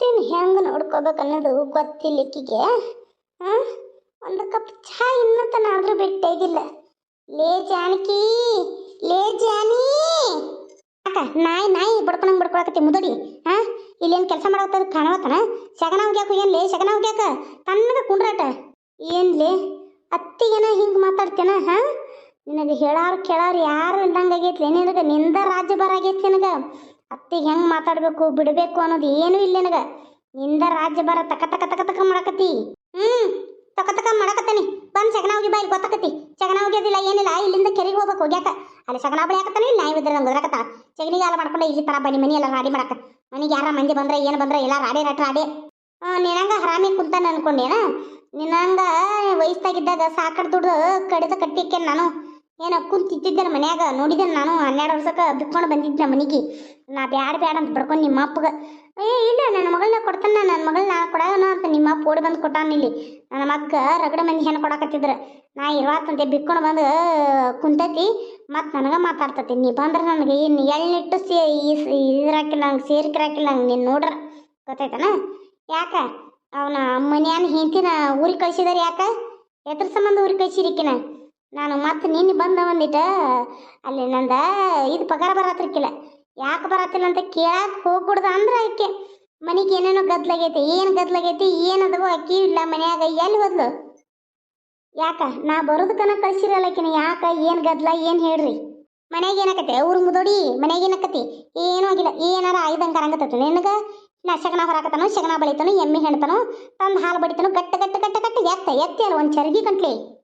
ಅತ್ತೆನ ಹೆಂಗೆ ನೋಡ್ಕೋಬೇಕು ಅನ್ನೋದು ಗೊತ್ತಿಲ್ಲ ಈಕಿಗೆ ಒಂದು ಕಪ್ ಚಹಾ ಇನ್ನೂ ತನ ಆದರೂ ಲೇ ಜಾನಕಿ, ಲೇ ಜಾನಿ! ಅಕ್ಕ ನಾಯಿ ನಾಯಿ ಬಡ್ಕೊಂಡಂಗೆ ಬಡ್ಕೊಳಕತ್ತಿ, ಮುದಡಿ ಹಾಂ ಇಲ್ಲೇನು ಕೆಲಸ ಮಾಡಕತ್ತದ ಕಾಣವತ್ತನ? ಶಗನ ಹೋಗ್ಯಾಕ ಏನು ಲೇ? ಶಗನ ಹೋಗ್ಯಾಕ ತಣ್ಣಗ ಕುಂಡ್ರಾಟ. ಏನ್ಲೇ ಅತ್ತಿಗೆನ ಹಿಂಗೆ ಮಾತಾಡ್ತೇನ ಹಾಂ ನಿನಗೆ ಹೇಳಾರು, ಕೇಳಾರು ಯಾರು ಇಲ್ದಂಗೆ ಆಗೈತಿ ನಿನಗೆ ನಿಂದ ರಾಜ್ಯ ಬರ ಆಗೈತಿ ನಿನಗೆ? ಅತ್ತಿಗೆ ಹೆಂಗೆ ಮಾತಾಡಬೇಕು, ಬಿಡಬೇಕು ಅನ್ನೋದು ಏನೂ ಇಲ್ಲ ನಿನಗೆ. ನಿಂದ ರಾಜ್ಯ ಬರ ತಕ ತಕ ತಕ ತಕ ಮಾಡಕತ್ತಿ. ಹ್ಞೂ ತಕ ತಕ ಮಾಡಕತ್ತಾನೆ. ಬಂದು ಸಗಣ ಹೋಗಿ ಬಾಯಿ ಗೊತ್ತಾಕತಿ ಸಗನ ಹೋಗ್ಯೋದಿಲ್ಲ, ಏನಿಲ್ಲ, ಇಲ್ಲಿಂದ ಕೆರೆಗೆ ಹೋಗ್ಬೇಕು ಹೋಗ್ಯಾಕ. ಅಲ್ಲಿ ಸಗನ ಬಳಿ ಹಾಕತ್ತಾನೆ ಇಲ್ಲಿ ನಾಯಿ ಬಿದ್ದರೆ ನಂಗೆ ಒದರಕತ್ತ ಸಗನಿಗೆ ಎಲ್ಲ ಮಾಡ್ಕೊಂಡು ಇಲ್ಲಿ ತರ ಬನ್ನಿ, ಮನಿ ಎಲ್ಲ ರಾಡಿ ಮಾಡಕ. ಮನೆಗೆ ಯಾರ ಮಂದಿ ಬಂದ್ರೆ, ಏನು ಬಂದ್ರೆ, ಎಲ್ಲ ರಾಡಿ ರಟ್ ರಾಡಿ. ನಿನಂಗ ಹರಾಮಿ ಕುಂತಾನ ಅನ್ಕೊಂಡೇನ? ನಿನ್ನಂಗ ವಯಸ್ಸಾಗಿದ್ದಾಗ ಸಾಕಡ್ ದುಡ್ಡು ಕಡಿದ ಕಟ್ಟಿಕ್ಕೆ ನಾನು. ಏನೋ ಕುಂತಿದ್ದೆ ಮನ್ಯಾಗ ನೋಡಿದೆ ನಾನು ಹನ್ನೆರಡು ವರ್ಷಕ್ಕೆ ಬಿಟ್ಕೊಂಡು ಬಂದಿದ್ದೆ ಮನೆಗೆ. ನಾ ಬ್ಯಾಡ ಬ್ಯಾಡ ಅಂತ ಬಡ್ಕೊಂಡು ನಿಮ್ಮ ಅಪ್ಪಗೆ, ಏ, ಇಲ್ಲ, ನನ್ನ ಮಗಳನ್ನ ಕೊಡ್ತಾನ, ನನ್ನ ಮಗಳನ್ನ ಕೊಡೋಣ ಅಂತ ನಿಮ್ಮ ಅಪ್ಪ ಓಡಿ ಬಂದು ಕೊಟ್ಟಾನ ಇಲ್ಲಿ. ನನ್ನ ಮಗ್ಗ ರಗಡ ಮಂದಿ ಹೆಣ್ಣು ಕೊಡಕತ್ತಿದ್ರು. ನಾ ಇರುವತ್ತಂತೆ ಬಿಕ್ಕೊಂಡು ಬಂದು, ಕುಂತೈತಿ, ಮತ್ತು ನನಗೆ ಮಾತಾಡ್ತತಿ. ನೀ ಬಂದ್ರೆ ನನಗೆ ಏನು ಎಳ್ಳಿಟ್ಟು ಸೇ ಇದ್ರಾಕಿಲ್ಲ ನಂಗೆ ಸೇರಿಕಿರಾಕಿಲ್ಲ ನಂಗೆ ನೀನು ನೋಡ್ರ, ಗೊತ್ತಾಯ್ತಾನ? ಯಾಕ? ಅವನ ಮನೆಯನ್ನು ಹೆಂಡತಿನ ಊರಿಗೆ ಕಳಿಸಿದಾರೆ ಯಾಕೆ? ಎದ್ರ ಸಂಬಂಧ ಊರಿಗೆ ಕಳ್ಸಿರಿಕಿನ ನಾನು ಮತ್ತೆ ನಿನ್ನೆ ಬಂದ ಒಂದಿಟ ಅಲ್ಲಿ ನಂದ ಇದು ಪಗಾರ ಬರತ್ತಿರ್ಕಿಲ್ಲ ಯಾಕೆ ಬರತ್ತಿಲ್ಲ ಅಂತ ಕೇಳಕ್ಕೆ ಹೋಗ್ಬಿಡ್ದ ಅಂದ್ರೆ ಆಕೆ. ಮನೆಗೆ ಏನೇನೋ ಗದ್ಲಾಗೈತಿ, ಏನು ಗದ್ಲಾಗೈತಿ, ಏನದವೋ ಅಕ್ಕಿ ಇಲ್ಲ ಮನ್ಯಾಗ, ಎಲ್ಲಿ ಹೋದ್ಲು? ಯಾಕ, ನಾ ಬರೋದಕ್ಕನ ಕಳ್ಸಿರಲ್ಲಕಿನ ಯಾಕ, ಏನು ಗದ್ಲ, ಏನು ಹೇಳ್ರಿ? ಮನ್ಯಾಗ ಏನಕತಿ? ಅವ್ರ ಮುದೋಡಿ ಮನ್ಯಾಗ ಏನಕತಿ? ಏನೂ ಆಗಿಲ್ಲ, ಏನಾರ ಆಯ್ದಂಗೆ ಕರಂಗತ್ತೈತಿ ನಿನಗೆ ನಾ ಶಗನ ಹೊರಾಕತನು, ಶಗನ ಬಳಿತನು, ಎಮ್ಮೆ ಹೆಣ್ತಾನೋ, ತಂದು ಹಾಲು ಬಡಿತಾನೋ, ಗಟ್ಟ ಗಟ್ಟ ಗಟ್ಟ ಗಟ್ಟ ಎತ್ತ, ಎತ್ತಿ ಅಲ್ಲ, ಒಂದು ಚರಗಿ ಗಂಟ್ಲಿ.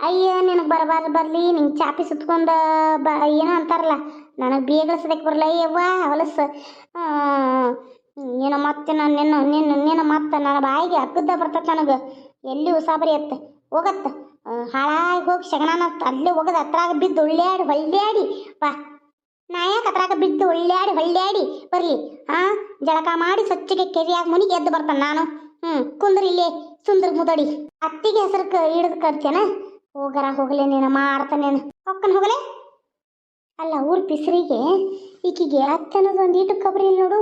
ಅಯ್ಯ, ನಿನಗೆ ಬರಬಾರ್ದು, ಬರಲಿ. ನಿಂಗೆ ಚಾಪಿ ಸುತ್ಕೊಂಡು ಬ, ಏನೋ ಅಂತಾರಲ್ಲ. ನನಗೆ ಬೇಗಲ್ಸದಕ್ಕೆ ಬರಲ್ಲ. ಅಯ್ಯವ್ವ, ಹೊಲಸು. ಏನೋ ಮತ್ತೆ ನಾನು, ನಿನ್ನ ನಿನ್ನ ನಿನ್ನ ಮತ್ತೆ ನನ್ನ ಬಾಯಿಗೆ ಅಗ್ಗದ ಬರ್ತೈತೆ ನನಗೆ. ಎಲ್ಲಿ ಉಸಾಬರಿ ಎತ್ತ ಹೋಗತ್ತ. ಹಾಳಾಗಿ ಹೋಗಿ ಶಗಣನ ಅಲ್ಲೇ ಹೋಗದ, ಹತ್ರಾಗ ಬಿದ್ದು ಒಳ್ಳ್ಯಾಡಿ ಹೊಳ್ಳ್ಯಾಡಿ ಬಾ. ನಾ ಯಾಕೆ ಹತ್ರಾಗ ಬಿದ್ದು ಒಳ್ಳ್ಯಾಡಿ ಹೊಳ್ಳ್ಯಾಡಿ ಬರಲಿ. ಹಾಂ ಜಳಕ ಮಾಡಿ ಸ್ವಚ್ಛಗೆ ಕೆರಿಯಾಗಿ ಮುನಿಗೆ ಎದ್ದು ಬರ್ತಾನೆ ನಾನು. ಹ್ಞೂ ಕುಂದ್ರಿ ಇಲ್ಲೇ. ಸುಂದರ ಮುದಡಿ. ಅತ್ತಿಗೆ ಹೆಸರು ಹಿಡಿದು ಕರ್ತೇನ ಹೋಗರ ಹೋಗಲೇ ನೀನು ಮಾಡ್ತಾನೇನು ಹೊಕ್ಕನ್ ಹೋಗಲೇ? ಅಲ್ಲ ಊರ್ ಪಿಸ್ರಿಗೆ ಈಕಿಗೆ ಅತ್ತನದು ಒಂದು ಈಟು ಕಬ್ರಿ ಇಲ್ಲಿ ನೋಡು.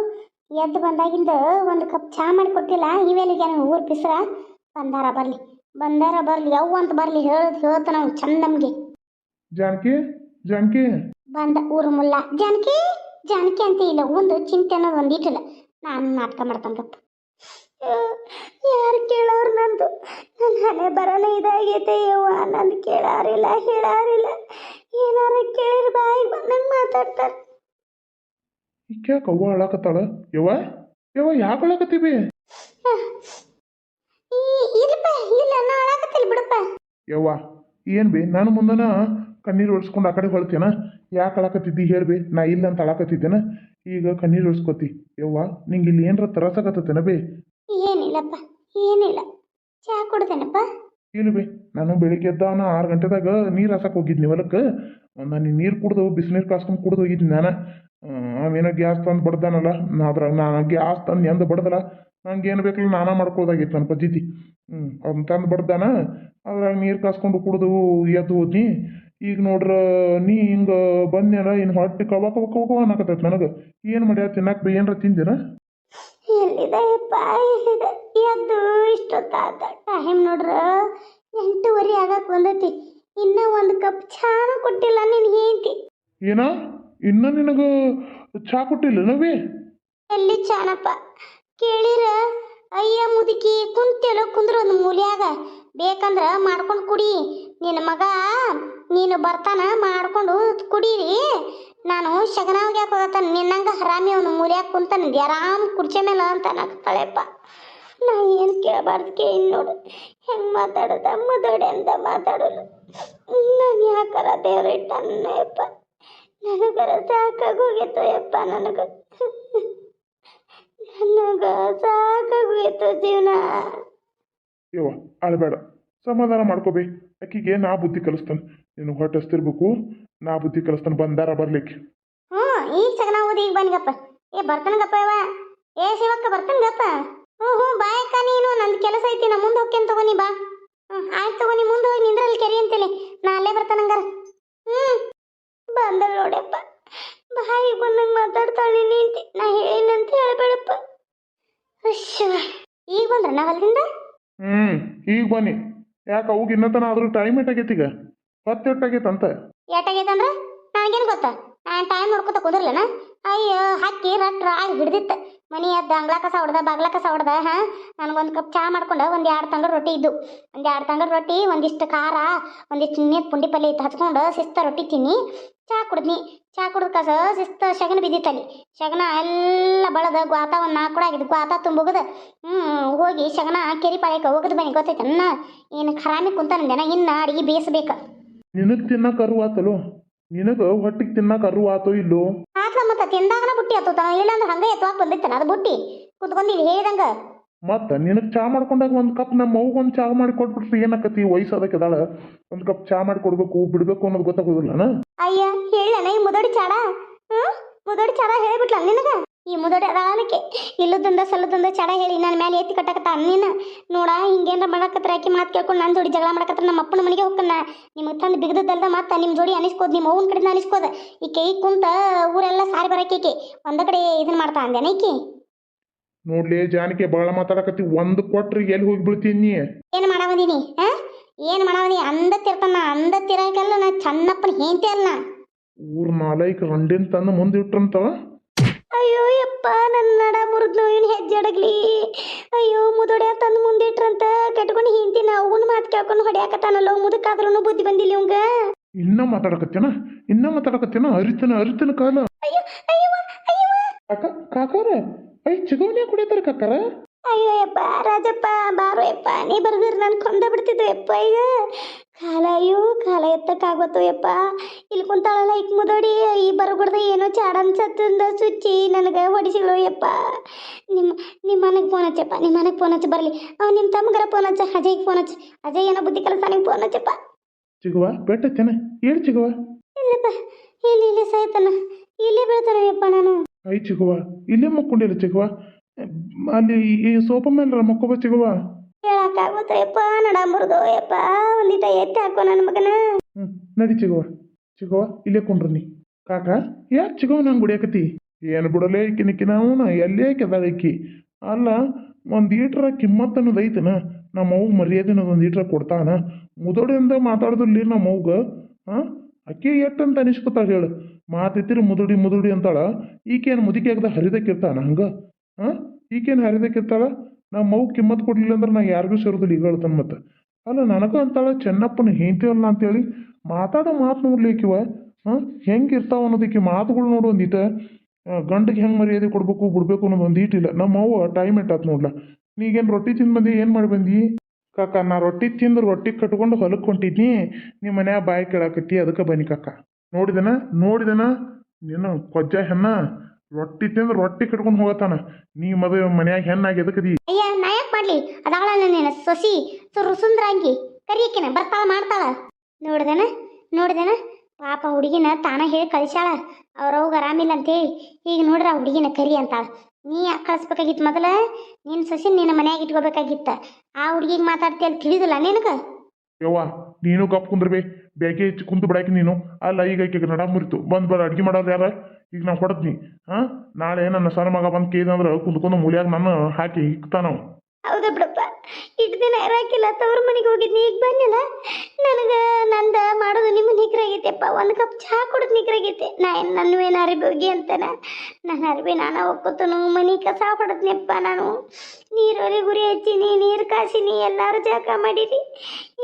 ಎದ್ದು ಬಂದಾಗಿಂದ ಒಂದು ಕಪ್ ಚಹಾ ಮಾಡಿ ಕೊಟ್ಟಿಲ್ಲ. ಇವೇಲಿಗೆ ನನಗೆ ಊರ್ ಪಿಸ್ರ ಬಂದಾರ ಬರಲಿ. ಬಂದಾರ ಬರಲಿ. ಯಾವ ಅಂತ ಬರಲಿ ಹೇಳೋದು ಹೇಳ್ತಾನ ಅವ್ನು ಚಂದ ನಮಗೆ. ಜಾನಕಿ ಜಾನಕಿ. ಬಂದ ಊರು ಮುಲ್ಲ. ಜಾನಕಿ ಜಾನಕಿ ಅಂತ ಇಲ್ಲ ಒಂದು ಚಿಂತೆ ಅನ್ನೋದು ಒಂದು ಇಟ್ಟಿಲ್ಲ. ನಾನು ನಾಟಕ ಮಾಡ್ತಾನೆ ಗಪ್ಪ. ಯಾರು ಕೇಳೋರು ನಂದು? ನನ್ನ ಹಣೆ ಬರಲ್ಲ ಇದಾಗೈತೆ ಯವ್ವ. ನಂದು ಕೇಳಾರಿಲ್ಲ ಹೇಳಾರಿಲ್ಲ. ಏನಾರ ಕೇಳಿರ ಬಾಯಿಗೆ ಬಂದಂಗೆ ಮಾತಾಡ್ತಾರೆ. ಈಕ್ಯಾಕೆ ಅವ್ವ ಅಳಕತ್ತಾಳ? ಯವ್ವ? ಯವ್ವ ಯಾಕೆ ಅಳಕತ್ತೀವಿ? ಇಲ್ಲಪ್ಪ ಇಲ್ಲ ನಾ ಅಳಕತ್ತಿಲ್ಲ ಬಿಡಪ್ಪ. ಯವ್ವ ಏನು ಬಿ ನಾನು ಮುಂದನ ಕಣ್ಣೀರು ಒರೆಸ್ಕೊಂಡು ಆ ಕಡೆ ಹೊಳ್ತೇನ? ಯಾಕೆ ಅಳಕತ್ತಿದ್ದಿ ಹೇಳ್ಬಿ ನಾ ಇಲ್ಲ ಅಂತ ಅಳಕತ್ತಿದ್ದೇನ? ಈಗ ಕಣ್ಣೀರು ಒರೆಸ್ಕೊತಿ. ಯವ್ವ ನಿಂಗೆ ಇಲ್ಲಿ ಏನರ ತರಸಾಕತ್ತೇನ ಬೇ? ಏನಿಲ್ಲಪ್ಪ, ಏನಿಲ್ಲ. ಚಹಾ ಕುಡ್ದೇನಪ್ಪ? ಇಲ್ಲ ಬೇ, ನಾನು ಬೆಳಿಗ್ಗೆ ಎದ್ದವನ ಆರು ಗಂಟೆದಾಗ ನೀರು ಹಾಸಕ್ಕೆ ಹೋಗಿದ್ನಿ ಹೊಲಕ್ಕೆ. ನಾನು ನೀರು ಕುಡ್ದು ಬಿಸಿನೀರು ಕಾಸ್ಕೊಂಡು ಕುಡ್ದು ಹೋಗಿದ್ನಿ ನಾನು. ಅವೇನೋ ಗ್ಯಾಸ್ ತಂದು ಬಡ್ದಾನಲ್ಲ ನಾ ಅದ್ರಾಗ ನಾನು ಗ್ಯಾಸ್ ತಂದು ಎಂದ ಬಡ್ದಲ್ಲ, ನಂಗೆ ಏನು ಬೇಕಲ್ಲ ನಾನಾ ಮಾಡ್ಕೊಳ್ದಾಗಿತ್ತು ನನ್ನ ಪದ್ಧತಿ. ಹ್ಞೂ ಅವ್ನು ತಂದು ಬಡ್ದಾನ, ಅದ್ರಾಗ ನೀರು ಕಾಸ್ಕೊಂಡು ಕುಡ್ದು ಎದ್ದು ಹೋದ್ನಿ. ಈಗ ನೋಡ್ರ, ನೀ ಹಿಂಗೆ ಬಂದ್ನಲ್ಲ ಇನ್ನು ಹೊಟ್ಟೆ ಕವ ಕವ ಅನ್ನಕತ್ತೈತೆ ನನಗೆ. ಏನು ಮಾಡ್ಯಾ ತಿನ್ನಕ್ಕೆ ಬೇ, ಏನರ ತಿಂದಿನ ಎಲ್ಲಿದೆ? ಅಪ್ಪ ಎಲ್ಲಿದೆ? ಎದ್ದು ಇಷ್ಟೊತ್ತಾದ ಟೈಮ್ ನೋಡ್ರ ಎಂಟೂವರೆ ಆಗಕ್ಕೆ ಬಂದೈತಿ. ಇನ್ನೂ ಒಂದು ಕಪ್ ಚಾನು ಕೊಟ್ಟಿಲ್ಲ ನಿನ್ ಹೇಳ್ತಿ ಏನ? ಇನ್ನ ನಿನಗೆ ಚಾ ಕೊಟ್ಟಿಲ್ಲ ನವಿ ಎಲ್ಲಿ ಚಾನಪ್ಪ? ಕೇಳಿರ ಅಯ್ಯ ಮುದುಕಿ ಕುಂತೆಲೋ ಕುಂದ್ರ ಒಂದು ಮೂಲ್ಯಾಗ. ಬೇಕಂದ್ರ ಮಾಡ್ಕೊಂಡು ಕುಡಿ. ನಿನ್ನ ಮಗ ನೀನು ಬರ್ತಾನ ಮಾಡ್ಕೊಂಡು ಕುಡೀರಿ. ನಾನು ಶಗನಾವ್ಗೆ ಹೋಗತ್ತಾನ ನಿನ್ನಂಗ ಹರಾಮಿ ಅವನು ಮೂಲ್ಯಾಗ ಕುಂತಾನ. ಆರಾಮ್ ಕುರ್ಚೆ ಮೇಲೆ ಅಂತ ನಗ್ತಾಳೆಪ್ಪ ನಾ ಏನು ಕೇಳಬಾರ್ದು ಕೇಳಿ ನೋಡು. ಹೆಂಗೆ ಮಾತಾಡೋದ? ಮುದೋಡೆ ಅಂತ ಮಾತಾಡೋದು. ನಾನು ಯಾಕಾರ ದೇವ್ರ ಇಟ್ಟಪ್ಪ ನನಗರ ಸಾಕಾಗೋಗಿತ್ತು ಯಪ್ಪ ನನಗ. ನನಗ ಸಾಕಾಗೋಗಿತ್ತು ಜೀವನ. ಇವ ಅಳಬೇಡ ಸಮಾಧಾನ ಮಾಡ್ಕೋಬೇ ಆಕಿಗೆ ನಾ ಬುದ್ಧಿ ಕಲಿಸ್ತಾನೆ. ನೀನು ಹೊಟ್ಟೆ ಹಸ್ತಿರ್ಬೇಕು ನಾ ಬುದ್ಧಿ ಕಲಿಸ್ತಾನೆ ಬಂದಾರ ಬರ್ಲಿಕ್ಕೆ. ಹ್ಞೂ ಈಗ ಸಗನ ಓದಿ ಈಗ ಬನ್ಗಪ್ಪ ಏ ಬರ್ತನಗಪ್ಪ ಇವ. ಏ ಶಿವಕ್ಕ ಬರ್ತನಗಪ್ಪ ಹ್ಞೂ ಹ್ಞೂ ಬಾಯಕ್ಕ ನೀನು ನಂದು ಕೆಲಸ ಐತಿ ನಾ ಮುಂದೆ ಹೋಗ್ತೇನೆ ತಗೋನಿ ಬಾ. ಹ್ಞೂ ಆಯ್ತು ತಗೋನಿ ಮುಂದೆ ಹೋಗಿ ನಿಂದ್ರಲ್ಲಿ ಕೆರಿ ಅಂತೇಳಿ. ನಾ ಅಲ್ಲೇ ಬರ್ತಾನಂಗಾರ ಹ್ಞೂ ಬಂದಳ ನೋಡಪ್ಪ. ಬಾಯಿಗೆ ಬಂದಂಗೆ ಮಾತಾಡ್ತಾಳೆ ನಿಂತಿ ನಾ ಹೇಳಿನಂತ ಹೇಳ್ಬೇಡಪ್ಪ. ನಾ ಹೊಲದಿಂದ ಹ್ಞೂ ಈಗ ಬನ್ನಿ. ಯಾಕೆ ಅವಾಗ ಇನ್ನತನ ಆದ್ರೂ ಟೈಮ್ ಇಟ್ಟಾಗೈತಿ ಈಗ. ಹತ್ತು ಎಷ್ಟಾಗೈತೆ ಅಂತ ಏಟಾಗೈತಂದ್ರ ನನಗೇನು ಗೊತ್ತಾ? ನಾನು ಟೈಮ್ ನೋಡ್ಕೊತ ಕುಂದ್ರಲೇನ ಅಯ್ಯೋ, ಹಕ್ಕಿ ರಟ್ರ ಆಗಿ ಹಿಡ್ದಿತ್ತು. ಮನಿ ಎದ್ದ, ಅಂಗ್ಳ ಕಸ ಹೊಡ್ದ, ಬಾಗ್ಲ ಕಸ ಹೊಡ್ದ, ಹಾಂ? ನನಗೊಂದು ಕಪ್ ಚಹಾ ಮಾಡ್ಕೊಂಡು ಒಂದು ಎರಡು ತಂಡ ರೊಟ್ಟಿ ಇದ್ದು. ಒಂದು ಎರಡು ತಂಡ ರೊಟ್ಟಿ, ಒಂದಿಷ್ಟು ಖಾರ, ಒಂದಿಷ್ಟು ನೀರು ಪುಂಡಿ ಇತ್ತು ಹಚ್ಕೊಂಡು ಶಿಸ್ತ ರೊಟ್ಟಿ ತಿನ್ನಿ. ಚಹಾ ಕುಡಿದ್ನಿ. ಚಹಾ ಕುಡಿದ ಕಸ ಶಿಸ್ತ ಶಗನ ಬಿದ್ದಿತ್ತಲ್ಲಿ ಶಗನ ಎಲ್ಲ ಬಳದ ಗ್ವಾತ ಒಂದು ನಾಲ್ಕು ಕೂಡ ಆಗಿದ್ದು. ಗ್ವಾತ ತುಂಬುಗದ. ಹ್ಞೂ ಹೋಗಿ ಶಗನ ಕೆರಿ ಪಾಳ್ಯಕ್ಕೆ ಹೋಗದ್ ಬನ್ನಿ. ಗೊತ್ತೈತೆ ಅನ್ನ ಏನು ಖರಾಮಿ ಕುಂತಾನಂದೇನ ಇನ್ನು ಅಡಿಗೆ ಬೇಯಿಸ್ಬೇಕು. ನಿನಗೆ ತಿನ್ನಕ್ ಅರುವಾತಲೋ ನಿನಗ ಹೊಟ್ಟಿಗೆ ತಿನ್ನಕ್ ಅರುವಾತೋ ಇಲ್ಲೋ? ಆತ್ಲ ಮತ್ತ ತಿಂದಾಗನ ಬುಟ್ಟಿ ಹತ್ತುತ್ತ ಇಲ್ಲಾಂದ್ರೆ ಹಂಗ ಎತ್ತುವಾಗ ಬಂದಿತ್ತನ ಅದು ಬುಟ್ಟಿ? ಕುತ್ಕೊಂಡಿವಿ ಹೇಳಿದಂಗ. ಮತ್ತ ನಿನಗೆ ಚಾ ಮಾಡ್ಕೊಂಡಾಗ ಒಂದು ಕಪ್ ನಮ್ಮ ಅವ್ಗೆ ಒಂದು ಚಾ ಮಾಡಿ ಕೊಟ್ಬಿಟ್ರೆ ಏನಾಕತಿ ವಯಸ್ಸಾದಕ್ಕೆ ಅದಾಳ. ಒಂದು ಕಪ್ ಚಾ ಮಾಡಿ ಕೊಡ್ಬೇಕು ಬಿಡ್ಬೇಕು ಅನ್ನೋದು ಗೊತ್ತಾಗೋದಿಲ್ಲನ? ಅಯ್ಯ ಹೇಳನ ಈ ಮುದೋಡಿ ಚಾಡ? ಹ್ಮ್? ಮುದೋಡಿ ಚಾಡ ಹೇಳಿಬಿಟ್ಲ ನಿನಗ? ಈ ಮುದಡೆ ಅದಾಳನಕ್ಕೆ ಇಲ್ಲದಂದ ಸಲ್ಲದಂದ ಚಡ ಹೇಳಿ ನನ್ನ ಮೇಲೆ ಎತ್ತಿ ಕಟ್ಟಕತ್ತ. ನೀನು ನೋಡ ಹಿಂಗೇನ್ರ ಮಾಡಕತ್ರ ಆಕಿ ಮಾತು ಕೇಳ್ಕೊಂಡು ನನ್ನ ಜೋಡಿ ಜಗಳ ಮಾಡಕತ್ರ ನಮ್ಮ ಅಪ್ಪನ ಮನೆಗೆ ಹೋಗ್ಕನ್ನ ನಿಮಗೆ ತಂದು ಬಿಗದಲ್ದ ಮತ್ತೆ ನಿಮ್ಮ ಜೋಡಿ ಅನಿಸ್ಕೋದು ನಿಮ್ಮ ಅವ್ವನ ಕಡೆ ಅನಿಸ್ಕೋದ. ಈ ಕೈ ಕುಂತ ಊರೆಲ್ಲ ಸಾರಿ ಬರಕೀಕಿ ಒಂದ ಕಡೆ ಇದನ್ನ ಮಾಡ್ತಾ ಅಂದೇನ ಈಕಿ? ನೋಡ್ಲಿ ಜಾನಕಿ ಬಹಳ ಮಾತಾಡಕತ್ತಿ. ಒಂದು ಕೊಟ್ರಿ ಎಲ್ಲಿ ಹೋಗಿ ಬೀಳ್ತೀನಿ ಏನು ಮಾಡವದೀನಿ ಹಾ? ಏನು ಮಾಡವದಿ ಅಂದ ಅಂದತ್ತಿರಕಲ್ಲ ನಾ ಚನ್ನಪ್ಪನ ಹೇಂತಿ ಅಲ್ಲ ಊರ್ ನಾಲೈಕ್ ರಂಡಿನ ತಂದು ಮುಂದೆ ಅಯ್ಯೋ ಯಪ್ಪ ನನ್ನ ನಡ ಮುರಿದ್ನು ಏನು ಹೆಜ್ಜೆ ಅಡಗ್ಲಿ. ಅಯ್ಯೋ ಮುದೊಡೆ ತಂದು ಮುಂದಿಟ್ರಂತ ಕಟ್ಕೊಂಡು ಹಿಂತಿ ನಾವು ಮಾತು ಕೇಳ್ಕೊಂಡು ಹೊಡ್ಯಾಕತ್ತಾನಲ್ಲ ಮುದಕ್ಕಾದ್ರೂ ಬುದ್ಧಿ ಬಂದಿಲ್ಲ ಇವಂಗ ಇನ್ನ ಮಾತಾಡಕತ್ತೇನ? ಇನ್ನ ಮಾತಾಡಕತ್ತೇನ? ಅರಿತನ ಅರಿತನ ಕಾಲ. ಅಯ್ಯೋ ಅಯ್ಯೋ ಅಯ್ಯೋ. ಅಕ್ಕ ಕಾಕಾರ ಐ ಚಿಗವನ್ನೇ ಕುಡಿತಾರ ಕಾಕಾರ? ಅಯ್ಯೋ ಯಪ್ಪ ರಾಜಪ್ಪ ಬಾರೋ ಯಪ್ಪ ನೀ ಬರ್ದಿರ್ ನನ್ ಕೊಂದ ಬಿಡ್ತಿದ್ದೆ ಯಪ್ಪ ಈಗ. ಕಾಲ ಅಯ್ಯೋ ಕಾಲ ಎತ್ತಕ್ಕಾಗೋತು ಯಪ್ಪ ಇಲ್ಲಿ ಕುಂತಾಳಲ್ಲ ಈಗ ಮುದೋಡಿ ಈ ಬರಗುಡ್ದ ಏನೋ ಚಾಡ ಅನ್ಸತ್ತಂದ ಸುಚ್ಚಿ ನನಗೆ ಹೊಡಿಸಿಗಳು ಯಪ್ಪ ನಿಮ್ಮ ನಿಮ್ಮ ಮನೆಗೆ ಫೋನ್ ಹಚ್ಚಪ್ಪ ನಿಮ್ಮ ಮನೆಗೆ ಫೋನ್ ಹಚ್ಚಿ ಬರಲಿ ಅವ್ ನಿಮ್ಮ ತಮ್ಮಗರ ಫೋನ್ ಹಚ್ಚ ಅಜಯ್ಗೆ ಫೋನ್ ಹಚ್ಚ ಅಜಯ್ ಏನೋ ಬುದ್ಧಿ ಕೆಲಸ ನಿಂಗೆ ಫೋನ್ ಹಚ್ಚಪ್ಪ ಚಿಗವ ಬೆಟ್ಟತ್ತೇನ ಹೇಳಿ ಚಿಗವ ಇಲ್ಲಪ್ಪ ಇಲ್ಲಿ ಇಲ್ಲಿ ಸಾಯ್ತಾನ ಇಲ್ಲೇ ಬೀಳ್ತಾನೆ ಯಪ್ಪ ನಾನು ಐ ಚಿಗವ ಇಲ್ಲೇ ಮಕ್ಕೊಂಡಿಲ್ಲ ಚಿಗವ ಅಲ್ಲಿ ಈ ಸೋಫಾ ಮೇಲೆ ಮಕ್ಕೋಬ ಚಿಗವ ಹೇಳಕ್ಕಾಗುತ್ತೆ? ಯಪ್ಪ, ನಡ ಮುರಿದು, ಯಪ್ಪ, ಒಂದಿಟ ಎತ್ತಿ ನನ್ನ ಮಗನ. ನಡಿ ಚಿಗವ ಚಿಗವ ಇಲ್ಲೇ ಕುಂಡ್ರಿ ನೀ. ಕಾಕ, ಯಾಕೆ ಚಿಗವ ನಂಗೆ ಗುಡಿಯಾಕತಿ ಏನು ಬಿಡಲೇ ಈಕಿನಿಕ್ಕಿ ನಾವು? ಎಲ್ಲೇ ಕೆದಾಳ ಈಕಿ? ಅಲ್ಲ, ಒಂದು ಈಟ್ರ ಕಿಮ್ಮತ್ ಅನ್ನೋದು ಐತನ? ನಮ್ಮ ಅವ್ಗ ಮರ್ಯಾದೆ ಅನ್ನೋದು ಒಂದು ಈಟ್ರ ಕೊಡ್ತಾನ? ಮುದುಡಿಯಿಂದ ಮಾತಾಡೋದಿಲ್ಲ ನಮ್ಮ ಅವ್ಗ ಹಾಂ? ಅಕ್ಕಿ ಎಟ್ಟಂತ ಅನಿಸ್ಕೊತಾಳ ಹೇಳು. ಮಾತಿತ್ತಿರಿ ಮುದುಡಿ ಮುದುಡಿ ಅಂತಾಳ. ಈಕೇನು ಮುದುಕಿ ಆಗದ ಹರಿದಕ್ಕಿರ್ತಾನ ಹಂಗೆ? ಹಾಂ? ಈಕೇನು ಹರಿದಕ್ಕಿರ್ತಾಳ ನಮ್ಮ ಮಗು ಕಿಮ್ಮತ್ ಕೊಡ್ಲಿಲ್ಲ ಅಂದ್ರೆ ನಾ ಯಾರಿಗೂ ಸೇರೋದಿಲ್ಲ ಈಗ ಹೇಳ್ತಾನೆ ಮತ್ತೆ. ಅಲ್ಲ ನನಗೂ ಅಂತಾಳೆ, ಚೆನ್ನಪ್ಪನ ಹೆಂಡ್ತಿಯಲ್ಲ ಅಂತೇಳಿ ಮಾತಾಡೋ ಮಾತು ನೋಡ್ಲಿಕ್ಕಿವ ಹಾಂ? ಹೆಂಗೆ ಇರ್ತಾವ ಅನ್ನೋದಕ್ಕೆ ಮಾತುಗಳು ನೋಡು ಒಂದಿಟ. ಗಂಡಿಗೆ ಹೆಂಗೆ ಮರ್ಯಾದೆ ಕೊಡಬೇಕು, ಬಿಡ್ಬೇಕು ಅನ್ನೋದು ಒಂದು ಈಟಿಲ್ಲ ನಮ್ಮ ಅವ್ವ ಟೈಮ್ ಎಟ್ಟಾತ್ ನೋಡ್ಲ. ನೀಗೇನು ರೊಟ್ಟಿ ತಿಂದು ಬಂದಿ, ಏನು ಮಾಡಿ ಬಂದಿ? ಕಾಕ, ನಾ ರೊಟ್ಟಿ ತಿಂದು ರೊಟ್ಟಿ ಕಟ್ಕೊಂಡು ಹೊಲಕ್ಕೆ ಹೊಂಟಿದ್ನಿ. ನಿಮ್ಮ ಮನ್ಯಾಗ ಬಾಯಿ ಕೇಳಾಕತ್ತಿ ಅದಕ್ಕೆ ಬನ್ನಿ ಕಾಕ. ನೋಡಿದನ? ನೋಡಿದನ? ನೀನು ಕೊಜ್ಜ ಹೆಣ್ಣ, ರೊಟ್ಟಿ ತಿಂದು ರೊಟ್ಟಿ ಕಟ್ಕೊಂಡು ಹೋಗತ್ತಾನ. ನೀ ಮದುವೆ ಮನ್ಯಾಗ ಹೆಣ್ಣಾಗಿ ಎದಕ್ಕದಿ ನಾ ಮಾಡ್ಲಿ ಅದಾಳ ನನ್ನ ಸೊಸಿ, ಸುರು ಕರಿಯಕಿನ, ಬರ್ತಾಳ, ಮಾಡ್ತಾಳ. ನೋಡ್ದೇನ ನೋಡ್ದೇನ, ಪಾಪ ಹುಡುಗಿನ ತಾನ ಹೇಳಿ ಕಳಿಸ್ಯಾಳ. ಅವ್ರವ್ಗ ಆರಾಮಿಲ್ಲ ಅಂತೇಳಿ ಈಗ ನೋಡ್ರ ಹುಡುಗಿನ ಕರಿ ಅಂತಾಳ. ನೀ ಯಾಕೆ ಕಳಿಸ್ಬೇಕಾಗಿತ್ತು ಮೊದಲ? ನಿನ್ನ ಸಸಿ ನಿನ್ನ ಮನ್ಯಾಗ ಇಟ್ಕೋಬೇಕಾಗಿತ್ತ. ಆ ಹುಡುಗಿಗೆ ಮಾತಾಡ್ತಿ ಅಂತ ತಿಳಿದಿಲ್ಲ ನಿನಗೆ? ಯವ್ವ, ನೀನು ಕಪ್ ಕುಂದ್ರಬೇ ಬೇಕೆ ಕುಂತು ಬಿಡಾಕಿ ನೀನು. ಅಲ್ಲ, ಈಗ ಈಕೆಗೆ ನಡ ಮುರಿತು. ಬಂದು ಬರ, ಅಡ್ಗೆ ಮಾಡೋದು ಯಾರ? ಈಗ ನಾವು ಹೊಡೆದ್ನಿ. ಹಾ? ನಾಳೆ ನನ್ನ ಸಣ್ಣ ಮಗ ಬಂದು ಕೇಳಿದಂದ್ರೆ ಕುಂತ್ಕೊಂಡು ಮೂಲ್ಯಾಗ ನಾನು ಹಾಕಿ ಇಕ್ತಾನವ. ಹೌದು ಬಿಡಪ್ಪ ಇಷ್ಟು ದಿನ ಇರಾಕಿಲ್ಲ, ತವ್ರ ಮನೆಗೆ ಹೋಗಿದ್ನಿ ಈಗ ಬಂದಿಲ್ಲ ನನಗೆ ನಂದ ಮಾಡೋದು ನಿಮ್ಮ ನಿಗ್ರಾಗೈತೆಪ್ಪ. ಒಂದು ಕಪ್ ಚಹಾ ಕುಡಿದು ನಿಗ್ರಾಗೈತೆ. ನಾ ಏನು ನನ್ವೇನು ಅರಿಬಿ ಹೋಗಿ ಅಂತಾನೆ? ನನ್ನ ಅರಿಬಿ ನಾನು ಒಕ್ಕೋತನು. ಮನೆ ಕಸ ಹೊಡೆದ್ನಿಪ್ಪ ನಾನು. ನೀರಲ್ಲಿ ಗುರಿ ಹಚ್ಚಿನಿ, ನೀರು ಕಾಸಿನಿ, ಎಲ್ಲರೂ ಜಳಕ ಮಾಡಿರಿ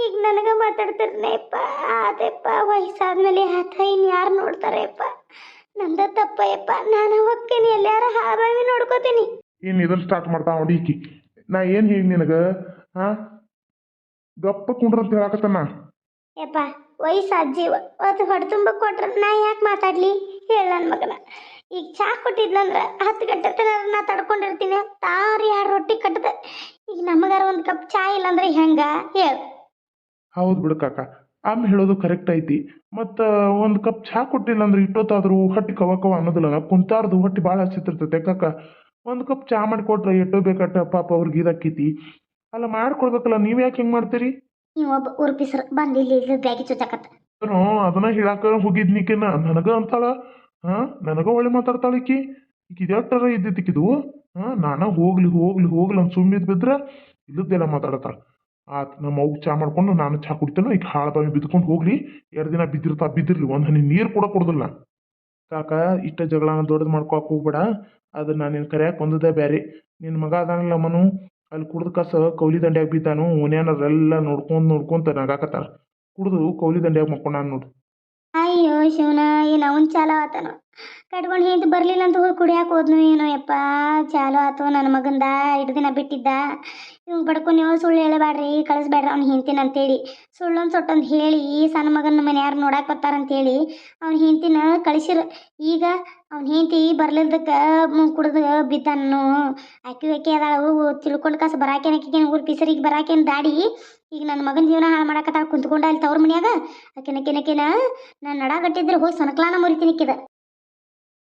ಈಗ ನನಗೆ ಮಾತಾಡ್ತಿರ್ನೇಪ್ಪ ಆದಪ್ಪ, ವಯಸ್ಸಾದ್ಮೇಲೆ ಆತ ಇನ್ನು ಯಾರು ನೋಡ್ತಾರೆಪ್ಪ? ನಂದ ತಪ್ಪಯ್ಯಪ್ಪ. ನಾನು ಹೋಗ್ತೀನಿ ಎಲ್ಲಾರ ಆರಾಮಿ ನೋಡ್ಕೋತೀನಿ. ಇನ್ನು ಇದನ್ನು ಸ್ಟಾರ್ಟ್ ಮಾಡ್ತಾ ನೋಡಿ ನಾ ಏನು ಹೇಳಿ ನಿನಗೆ? ಹಾಂ ಗಪ್ಪ ಕುಂಡ್ರಂತ ಅಂತ ಹೇಳಕತ್ತಾನ. ಯಪ್ಪ ವಯಸ್ಸು ಅಜ್ಜಿ ಅದು ಹೊಡೆ ತುಂಬ ಕೊಟ್ರೆ ನಾ ಯಾಕೆ ಮಾತಾಡ್ಲಿ? ಹೇಳ ನನ್ನ ಮಗನ. ಈಗ ಚಾ ಕೊಟ್ಟಿದ್ಲಂದ್ರೆ ಹತ್ತು ಗಂಟೆ ತನಕ ನಾ ತಡ್ಕೊಂಡಿರ್ತೀನಿ. ತಾರಿ ಎರಡು ರೊಟ್ಟಿ ಕಟ್ಟದ ಈಗ ನಮಗಾರ ಒಂದು ಕಪ್ ಚಾ ಇಲ್ಲಂದ್ರೆ ಹೆಂಗ? ಹೇಳ. ಹೌದು ಬಿಡು ಕಾಕ. ಅಮ್ಮ ಹೇಳೋದು ಕರೆಕ್ಟ್ ಐತಿ. ಮತ್ತು ಒಂದು ಕಪ್ ಚಹಾ ಕೊಟ್ಟಿಲ್ಲ ಅಂದ್ರೆ ಇಟ್ಟೊತ್ತಾದ್ರೂ ಹೊಟ್ಟೆ ಕವ ಕವ ಅನ್ನೋದಿಲ್ಲ. ಕುಂತಾರ್ದು ಹೊಟ್ಟೆ ಭಾಳ ಹಚ್ಚಿತಿರ್ತೈತೆ ಕಾಕ. ಒಂದು ಕಪ್ ಚಹಾ ಮಾಡಿಕೊಟ್ರೆ ಎಷ್ಟೋ ಬೇಕಟ್ಟ ಪಾಪ ಅವ್ರಿಗೆ ಇದಾಕೈತಿ ಅಲ್ಲ ಮಾಡ್ಕೊಡ್ಬೇಕಲ್ಲ ನೀವು ಯಾಕೆ ಹಿಂಗೆ ಮಾಡ್ತೀರಿ? ನೀವು ಒಬ್ಬ ಉರುಪಿಸ್ರು ಬಂದು ಇಲ್ಲಿ ಇಲ್ಲಿ ಬ್ಯಾಗಿ ಚುಚ್ಚಾಕತ್ತ. ನಾನು ಅದನ್ನ ಹೇಳಾಕ ಹೋಗಿದ್ನಿಕಿನ ನನಗ ಅಂತಾಳ? ಹಾ ನನಗ ಒಳ್ಳೆ ಮಾತಾಡ್ತಾಳ ಈಕಿ? ಈಕಿ ಇದೆಟ್ಟರ ಇದ್ದಿತ್ತಿಕಿದು ಹಾ ನಾನ ಹೋಗ್ಲಿ ಹೋಗ್ಲಿ ಹೋಗ್ಲಿ ಅಂತ ಸುಮ್ಮಿದ್ ಬಿದ್ರ ಇಲ್ಲದ್ದೆಲ್ಲ ಮಾತಾಡತ್ತಾಳ. ಆತ್ ನಮ್ಮ ಅವ್ಗ ಚಾ ಮಾಡ್ಕೊಂಡು ನಾನು ಚಾ ಕುಡಿತೇನೆ ಈಗ ಹಾಳ ಬಾವಿ ಬಿದ್ಕೊಂಡು ಹೋಗ್ಲಿ. ಎರಡು ದಿನ ಬಿದ್ದಿರ್ತಾ ಬಿದ್ದಿರ್ಲಿ. ಒಂದು ಹನಿ ನೀರು ಕೂಡ ಕೊಡೋದಿಲ್ಲ. ಕಾಕ ಇಷ್ಟ ಜಗಳ ದೊಡ್ಡದು ಮಾಡ್ಕೊಕ್ ಹೋಗ್ಬೇಡ. ಅದು ನಾನು ನಿನ್ನ ಕರೆಯಕ್ಕೆ ಬಂದದ್ದೇ ಬೇರೆ ನಿನ್ನ ಮಗ ಅದಾನಲ್ಲ ಮನು, ಅಲ್ಲಿ ಕುಡ್ದು ಕಸ ಕೌಲಿ ದಂಡ್ಯಾಗ ಬಿದ್ದಾನು ಓನ್ಯಾನರೆಲ್ಲ ನೋಡ್ಕೊಂಡ್ ನೋಡ್ಕೊಂತ ನಗಾಕತ್ತಾರ ಕುಡ್ದು ಕೌಲಿ ದಂಡ್ಯಾಗ ಮಕ್ಕೊಂಡಾನ ನೋಡು. ಅಯ್ಯೋ ಶಿವನ, ಏನು ಅವನ್ ಚಾಲೋ ಆತನ. ಕಟ್ಕೊಂಡು ಹಿಂದೆ ಬರಲಿಲ್ಲ ಅಂತ ಹೋಗಿ ಕುಡಿಯಾಕೆ ಹೋದ್ನು ಏನೋ ಯಪ್ಪ, ಚಾಲೋ ಆತು ನನ್ನ ಮಗಂದ ಎರಡು ದಿನ ಬಿಟ್ಟಿದ್ದ. ಇವ್ನು ಬಡ್ಕೊ ನೀವು ಸುಳ್ಳು ಹೇಳಬೇಡ್ರಿ ಕಳಿಸ್ಬೇಡ್ರಿ ಅವ್ನು ಹಿಂತಿನ ಅಂತೇಳಿ. ಸುಳ್ಳೊಂದು ಸೊಟ್ಟೊಂದು ಹೇಳಿ, ಸಣ್ಣ ಮಗನ ಮನೆ ಯಾರು ನೋಡಕ್ಕೆ ಬರ್ತಾರಂತೇಳಿ ಅವ್ನ ಹಿಂತಿನ ಕಳಿಸಿರು. ಈಗ ಅವ್ನ ಹೆಂಡತಿ ಬರ್ಲಿಲ್ದಕ್ಕೆ ಕುಡ್ದು ಬಿದ್ದಾನು. ಆಕಿ ಆಕಿ ಅದಾಳು ತಿಳ್ಕೊಂಡು ಕಸ ಬರಾಕೇನ ಆಕಿಗೇನು ಊರು ಪಿಸರಿಗೆ ಬರಾಕೇನು ದಾಡಿ. ಈಗ ನನ್ನ ಮಗನ ಜೀವನ ಹಾಳು ಮಾಡಕತ್ತಾಳ, ಕುಂತ್ಕೊಂಡ ಅಲ್ಲಿ ತವ್ರ ಮನ್ಯಾಗ. ಆಕಿನ ನನ್ನ ನಾನು ನಡಾಗಟ್ಟಿದ್ರೆ ಹೋಗಿ ಸೊನಕ್ಲಾನ ಮುರಿತೀನಿ ಕಿದ